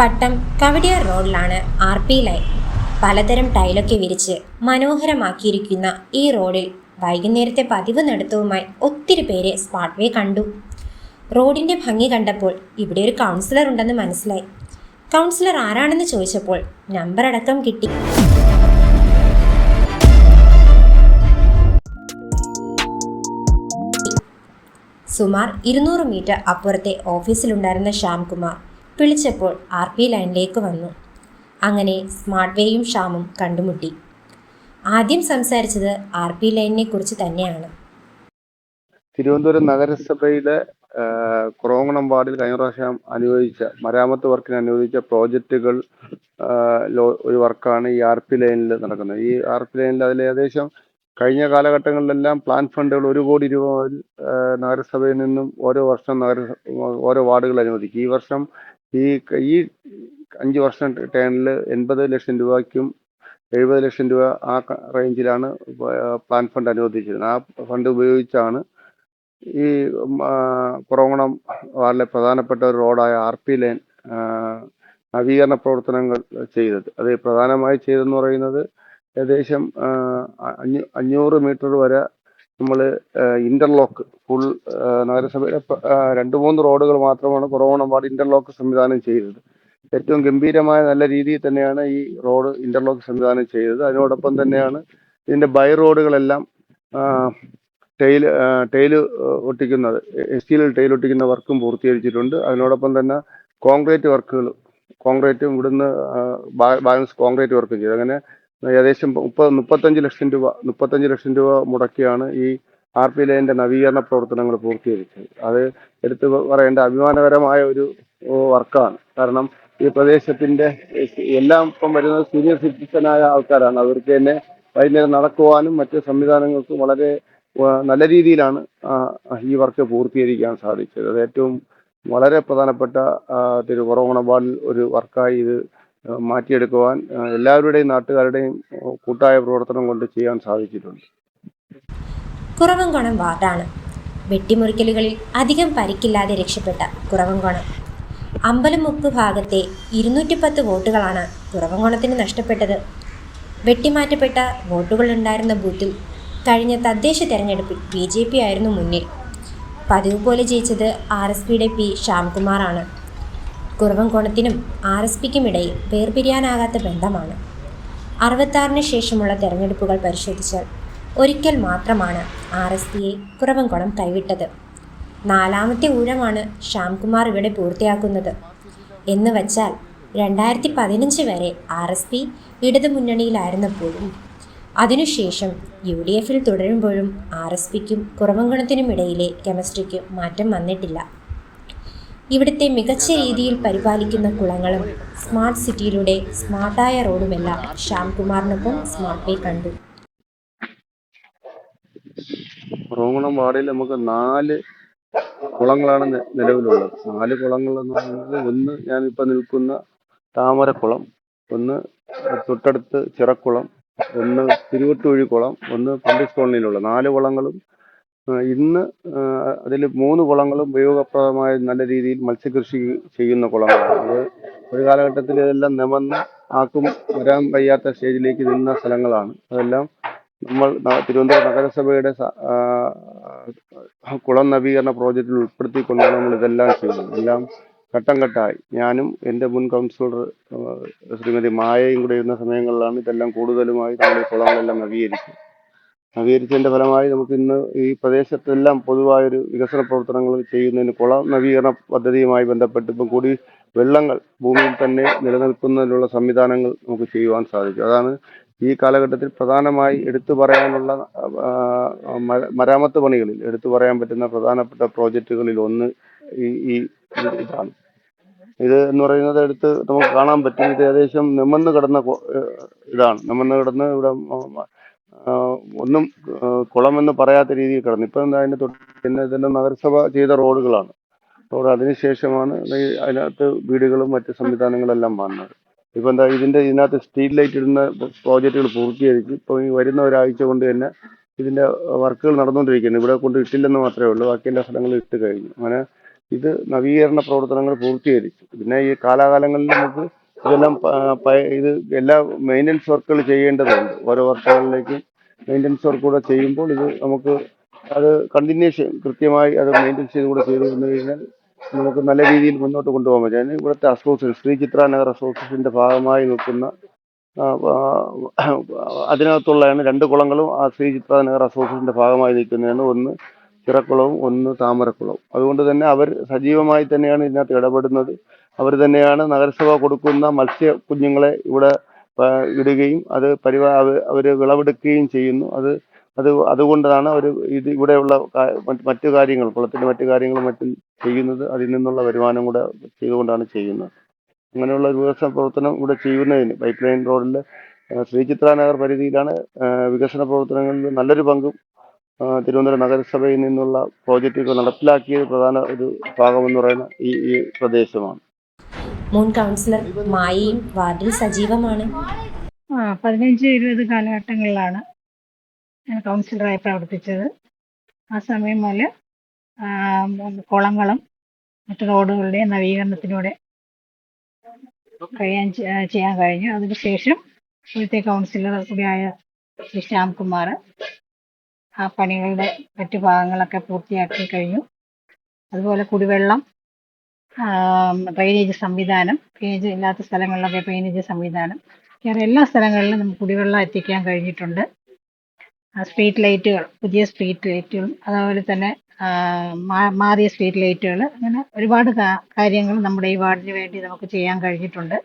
പട്ടം കവടിയാർ റോഡിലാണ് R P line. പലതരം ടൈലൊക്കെ വിരിച്ച് മനോഹരമാക്കിയിരിക്കുന്ന ഈ റോഡിൽ വൈകുന്നേരത്തെ പതിവ് നടത്തവുമായി ഒത്തിരി പേരെ സ്പാട്ട് വേ കണ്ടു. റോഡിന്റെ ഭംഗി കണ്ടപ്പോൾ ഇവിടെ ഒരു കൗൺസിലർ ഉണ്ടെന്ന് മനസ്സിലായി. കൗൺസിലർ ആരാണെന്ന് ചോദിച്ചപ്പോൾ നമ്പർ അടക്കം കിട്ടി. സുമാർ ഇരുന്നൂറ് മീറ്റർ അപ്പുറത്തെ ഓഫീസിലുണ്ടായിരുന്ന ശ്യാംകുമാർ വിളിച്ചപ്പോൾ ആർ പി ലൈനിലേക്ക് വന്നു. അങ്ങനെ സ്മാർട്ട് വേയും ഷാമും കണ്ടുമുട്ടി. ആദ്യം സംസാരിച്ചത് ആർ പി ലൈനിനെ കുറിച്ച് തന്നെയാണ്. തിരുവനന്തപുരം നഗരസഭയുടെ ആ, വാർഡിൽ കഴിഞ്ഞ പ്രാവശ്യം അനുവദിച്ച മരാമത്ത് വർക്കിന് അനുവദിച്ച പ്രോജക്റ്റുകൾ ഒരു വർക്കാണ് ഈ ആർ പി ലൈനിൽ നടക്കുന്നത്. ഈ ആർ പി ലൈനിൽ അതിൽ ഏകദേശം കഴിഞ്ഞ കാലഘട്ടങ്ങളിലെല്ലാം പ്ലാൻ ഫണ്ടുകൾ ഒരു കോടി രൂപ നഗരസഭയിൽ നിന്നും ഓരോ വർഷം നഗര ഓരോ വാർഡുകൾ അനുവദിക്കും. ഈ വർഷം ഈ ഈ അഞ്ച് വർഷം ടേണിൽ എൺപത് ലക്ഷം രൂപയ്ക്കും എഴുപത് ലക്ഷം രൂപ ആ റേഞ്ചിലാണ് പ്ലാൻ ഫണ്ട് അനുവദിച്ചിരുന്നത്. ആ ഫണ്ട് ഉപയോഗിച്ചാണ് ഈ കുറവണം വാർഡിലെ പ്രധാനപ്പെട്ട ഒരു റോഡായ ആർ പി ലൈൻ നവീകരണ പ്രവർത്തനങ്ങൾ ചെയ്തത്. അത് പ്രധാനമായി ചെയ്തെന്ന് പറയുന്നത് ഏകദേശം അഞ്ഞൂറ് മീറ്റർ വരെ നമ്മൾ ഇന്റർലോക്ക് ഫുൾ നഗരസഭയുടെ രണ്ട് മൂന്ന് റോഡുകൾ മാത്രമാണ് കൊറോണ വാർഡ് ഇന്റർലോക്ക് സംവിധാനം ചെയ്തത്. ഏറ്റവും ഗംഭീരമായ നല്ല രീതിയിൽ തന്നെയാണ് ഈ റോഡ് ഇന്റർലോക്ക് സംവിധാനം ചെയ്തത്. അതിനോടൊപ്പം തന്നെയാണ് ഇതിന്റെ ബൈ റോഡുകളെല്ലാം ടൈൽ ടൈൽ ഒട്ടിക്കുന്നത് സ്റ്റീലിൽ ടൈൽ ഒട്ടിക്കുന്ന വർക്കും പൂർത്തീകരിച്ചിട്ടുണ്ട്. അതിനോടൊപ്പം തന്നെ കോൺക്രീറ്റ് വർക്കുകൾ കോൺക്രീറ്റും ഇവിടുന്ന് ബാലൻസ് കോൺക്രീറ്റ് വർക്കും ചെയ്തു. അങ്ങനെ ഏകദേശം മുപ്പത് മുപ്പത്തഞ്ച് ലക്ഷം രൂപ മുപ്പത്തഞ്ച് ലക്ഷം രൂപ മുടക്കിയാണ് ഈ ആർ പി ലൈനിന്റെ നവീകരണ പ്രവർത്തനങ്ങൾ പൂർത്തീകരിച്ചത്. അത് എടുത്തു പറയേണ്ട അഭിമാനകരമായ ഒരു വർക്കാണ്. കാരണം ഈ പ്രദേശത്തിന്റെ എല്ലാം ഇപ്പം വരുന്നത് സീനിയർ സിറ്റിസനായ ആൾക്കാരാണ്. അവർക്ക് തന്നെ വൈകുന്നേരം നടക്കുവാനും മറ്റ് സംവിധാനങ്ങൾക്കും വളരെ നല്ല രീതിയിലാണ് ഈ വർക്ക് പൂർത്തീകരിക്കാൻ സാധിച്ചത്. അത് ഏറ്റവും വളരെ പ്രധാനപ്പെട്ട ആ, തിരു കുറവണ വാർഡിൽ ഒരു വർക്കായി ഇത് മാറ്റിയെടുക്കുവാൻ എല്ലാവരുടെയും നാട്ടുകാരുടെയും കൂട്ടായ പ്രവർത്തനം കൊണ്ട് ചെയ്യാൻ സാധിച്ചിട്ടുണ്ട്. കുറവങ്കോണം വാർഡാണ്. വെട്ടിമുറിക്കലുകളിൽ അധികം പരിക്കില്ലാതെ രക്ഷപ്പെട്ട കുറവംകുണം അമ്പലമുക്ക് ഭാഗത്തെ ഇരുന്നൂറ്റി പത്ത് വോട്ടുകളാണ് കുറവങ്കോണത്തിന് നഷ്ടപ്പെട്ടത്. വെട്ടിമാറ്റപ്പെട്ട വോട്ടുകൾ ഉണ്ടായിരുന്ന ബൂത്തിൽ കഴിഞ്ഞ തദ്ദേശ തെരഞ്ഞെടുപ്പിൽ ബി ജെ പി ആയിരുന്നു മുന്നിൽ. പതിവ് പോലെ ജയിച്ചത് ആർ എസ് പിയുടെ പി ശ്യാംകുമാറാണ്. കുറവംകുണത്തിനും ആർ എസ് പിക്കും ഇടയിൽ വേർപിരിയാനാകാത്ത ബന്ധമാണ്. അറുപത്താറിന് ശേഷമുള്ള തെരഞ്ഞെടുപ്പുകൾ പരിശോധിച്ചാൽ ഒരിക്കൽ മാത്രമാണ് ആർ എസ് പിയെ കുറവംകോണം കൈവിട്ടത്. നാലാമത്തെ ഊഴമാണ് ശ്യാംകുമാർ ഇവിടെ പൂർത്തിയാക്കുന്നത്. എന്ന് വച്ചാൽ രണ്ടായിരത്തി പതിനഞ്ച് വരെ ആർ എസ് പി ഇടതുമുന്നണിയിലായിരുന്നപ്പോഴും അതിനുശേഷം യു ഡി എഫിൽ തുടരുമ്പോഴും ആർ എസ് പിക്കും കുറവംകുണത്തിനുമിടയിലെ കെമിസ്ട്രിക്ക് മാറ്റം വന്നിട്ടില്ല. ഇവിടുത്തെ മികച്ച രീതിയിൽ പരിപാലിക്കുന്ന കുളങ്ങളും സ്മാർട്ട് സിറ്റിയിലൂടെ സ്മാർട്ടായ റോഡുമെല്ലാം ശ്യാംകുമാറിനൊപ്പം സ്മാർട്ട് വേ കണ്ടു. കുറവങ്ങണം വാർഡിൽ നമുക്ക് നാല് കുളങ്ങളാണ് നിലവിലുള്ളത്. നാല് കുളങ്ങൾ എന്ന് പറയുന്നത് ഒന്ന് ഞാൻ ഇപ്പൊ നിൽക്കുന്ന താമരക്കുളം ഒന്ന് തൊട്ടടുത്ത് ചിറക്കുളം ഒന്ന് തിരുവട്ടൂഴി കുളം ഒന്ന് പണ്ടിസ് കോളനിയിലുള്ള നാല് കുളങ്ങളും ഇന്ന് അതിൽ മൂന്ന് കുളങ്ങളും ഉപയോഗപ്രദമായ നല്ല രീതിയിൽ മത്സ്യകൃഷി ചെയ്യുന്ന കുളങ്ങളാണ്. അത് ഒരു കാലഘട്ടത്തിൽ ഇതെല്ലാം നിമന്ന് ആക്കും വരാൻ വയ്യാത്ത സ്റ്റേജിലേക്ക് നിന്ന സ്ഥലങ്ങളാണ്. അതെല്ലാം നമ്മൾ തിരുവനന്തപുരം നഗരസഭയുടെ കുളം നവീകരണ പ്രോജക്റ്റിൽ ഉൾപ്പെടുത്തിക്കൊണ്ടാണ് നമ്മൾ ഇതെല്ലാം ചെയ്യുന്നത്. എല്ലാം ഘട്ടം ഘട്ടമായി. ഞാനും എന്റെ മുൻ കൗൺസിലർ ശ്രീമതി മായയും കൂടെ ഇരുന്ന സമയങ്ങളിലാണ് ഇതെല്ലാം കൂടുതലുമായി നമ്മൾ കുളങ്ങളെല്ലാം നവീകരിച്ചത്. നവീകരിച്ചതിന്റെ ഫലമായി നമുക്ക് ഇന്ന് ഈ പ്രദേശത്തെല്ലാം പൊതുവായൊരു വികസന പ്രവർത്തനങ്ങൾ ചെയ്യുന്നതിന് കുളം നവീകരണ പദ്ധതിയുമായി ബന്ധപ്പെട്ട് ഇപ്പം കൂടി വെള്ളങ്ങൾ ഭൂമിയിൽ തന്നെ നിലനിൽക്കുന്നതിനുള്ള സംവിധാനങ്ങൾ നമുക്ക് ചെയ്യുവാൻ സാധിക്കും. അതാണ് ഈ കാലഘട്ടത്തിൽ പ്രധാനമായി എടുത്തു പറയാനുള്ള മരാമത്ത് പണികളിൽ എടുത്തു പറയാൻ പറ്റുന്ന പ്രധാനപ്പെട്ട പ്രോജക്റ്റുകളിൽ ഒന്ന് ഈ ഈ ഇതാണ്. ഇത് എന്ന് പറയുന്നത് എടുത്ത് നമുക്ക് കാണാൻ പറ്റും. ഇത് ഏകദേശം നിമന്ന് കിടന്ന ഇതാണ്. നിമന്ന് കിടന്ന് ഇവിടെ ഒന്നും കുളം കുളമെന്ന് പറയാത്ത രീതിയിൽ കിടന്നു. ഇപ്പം എന്താ അതിന്റെ തൊട്ട് പിന്നെ ഇതിന്റെ നഗരസഭ ചെയ്ത റോഡുകളാണ്. റോഡ് അതിനുശേഷമാണ് അതിനകത്ത് വീടുകളും മറ്റ് സംവിധാനങ്ങളെല്ലാം വന്നത്. ഇപ്പം എന്താ ഇതിന്റെ ഇതിനകത്ത് സ്ട്രീറ്റ് ലൈറ്റ് ഇടുന്ന പ്രോജക്റ്റുകൾ പൂർത്തീകരിച്ചു ഇപ്പൊ ഈ വരുന്ന ഒരാഴ്ച കൊണ്ട് തന്നെ ഇതിന്റെ വർക്കുകൾ നടന്നുകൊണ്ടിരിക്കുന്നു. ഇവിടെ കൊണ്ട് ഇട്ടില്ലെന്ന് മാത്രമേ ഉള്ളൂ. ബാക്കി എല്ലാ സ്ഥലങ്ങളും ഇട്ട് കഴിഞ്ഞു. അങ്ങനെ ഇത് നവീകരണ പ്രവർത്തനങ്ങൾ പൂർത്തീകരിച്ചു. പിന്നെ ഈ കാലാകാലങ്ങളിൽ നമുക്ക് ഇതെല്ലാം ഇത് എല്ലാ മെയിന്റനൻസ് വർക്കുകൾ ചെയ്യേണ്ടതുണ്ട്. ഓരോ വർക്കുകളിലേക്ക് മെയിന്റനൻസ് വർക്ക് കൂടെ ചെയ്യുമ്പോൾ ഇത് നമുക്ക് അത് കണ്ടിന്യൂഷൻ കൃത്യമായി അത് മെയിന്റെനൻസ് ചെയ്ത് കൂടെ ചെയ്തു വന്നു കഴിഞ്ഞാൽ നമുക്ക് നല്ല രീതിയിൽ മുന്നോട്ട് കൊണ്ടുപോകാൻ പറ്റും. അതിന് ഇവിടുത്തെ അസോസിയേഷൻ ശ്രീ ചിത്ര നഗർ അസോസിയേഷന്റെ ഭാഗമായി നിൽക്കുന്ന അതിനകത്തുള്ളതാണ് രണ്ട് കുളങ്ങളും ആ ശ്രീ ചിത്ര നഗർ അസോസിയേഷന്റെ ഭാഗമായി നിൽക്കുന്നതാണ്. ഒന്ന് ചിറക്കുളവും ഒന്ന് താമരക്കുളവും. അതുകൊണ്ട് തന്നെ അവർ സജീവമായി തന്നെയാണ് ഇതിനകത്ത് ഇടപെടുന്നത്. അവർ തന്നെയാണ് നഗരസഭ കൊടുക്കുന്ന മത്സ്യ കുഞ്ഞുങ്ങളെ ഇവിടെ ഇടുകയും അത് പരിപാ അവർ വിളവെടുക്കുകയും ചെയ്യുന്നു. അത് അത് അതുകൊണ്ടാണ് അവർ ഇത് ഇവിടെയുള്ള മറ്റ് കാര്യങ്ങൾ കുളത്തിന്റെ മറ്റു കാര്യങ്ങളും മറ്റും ചെയ്യുന്നത്. അതിൽ നിന്നുള്ള വരുമാനം കൂടെ ചെയ്തുകൊണ്ടാണ് ചെയ്യുന്നത്. അങ്ങനെയുള്ള ഒരു വികസന പ്രവർത്തനം ഇവിടെ ചെയ്യുന്നതിന് പൈപ്പ് ലൈൻ റോഡിൽ ശ്രീചിത്ര നഗർ പരിധിയിലാണ് വികസന പ്രവർത്തനങ്ങളിൽ നല്ലൊരു പങ്കും തിരുവനന്തപുരം നഗരസഭയിൽ നിന്നുള്ള പ്രോജക്റ്റുകൾ നടപ്പിലാക്കിയ പ്രധാന ഒരു ഭാഗമെന്ന് പറയുന്ന ഈ ഈ പ്രദേശമാണ്. മുൻ കൗൺസിലർ മായയും വാർഡിൽ സജീവമാണ്. ആ പതിനഞ്ച് ഇരുപത് കാലഘട്ടങ്ങളിലാണ് ഞാൻ കൗൺസിലറായി പ്രവർത്തിച്ചത്. ആ സമയം മുതൽ കുളങ്ങളും മറ്റു റോഡുകളുടെ നവീകരണത്തിലൂടെ കഴിയാൻ ചെയ്യാൻ കഴിഞ്ഞു. അതിനുശേഷം ഇവിടുത്തെ കൗൺസിലർ കൂടിയായ ശ്രീ ശ്യാംകുമാർ ആ പണികളുടെ മറ്റു ഭാഗങ്ങളൊക്കെ പൂർത്തിയാക്കി കഴിഞ്ഞു. അതുപോലെ കുടിവെള്ളം ഡ്രെയിനേജ് സംവിധാനം ഡ്രെയിനേജ് ഇല്ലാത്ത സ്ഥലങ്ങളിലൊക്കെ ഡ്രെയിനേജ് സംവിധാനം. വേറെ എല്ലാ സ്ഥലങ്ങളിലും നമുക്ക് കുടിവെള്ളം എത്തിക്കാൻ കഴിഞ്ഞിട്ടുണ്ട്. സ്ട്രീറ്റ് ലൈറ്റുകൾ പുതിയ സ്ട്രീറ്റ് ലൈറ്റുകളും അതുപോലെ തന്നെ മാറിയ സ്ട്രീറ്റ് ലൈറ്റുകൾ അങ്ങനെ ഒരുപാട് കാര്യങ്ങൾ നമ്മുടെ ഈ വാർഡിന് വേണ്ടി നമുക്ക് ചെയ്യാൻ കഴിഞ്ഞിട്ടുണ്ട്.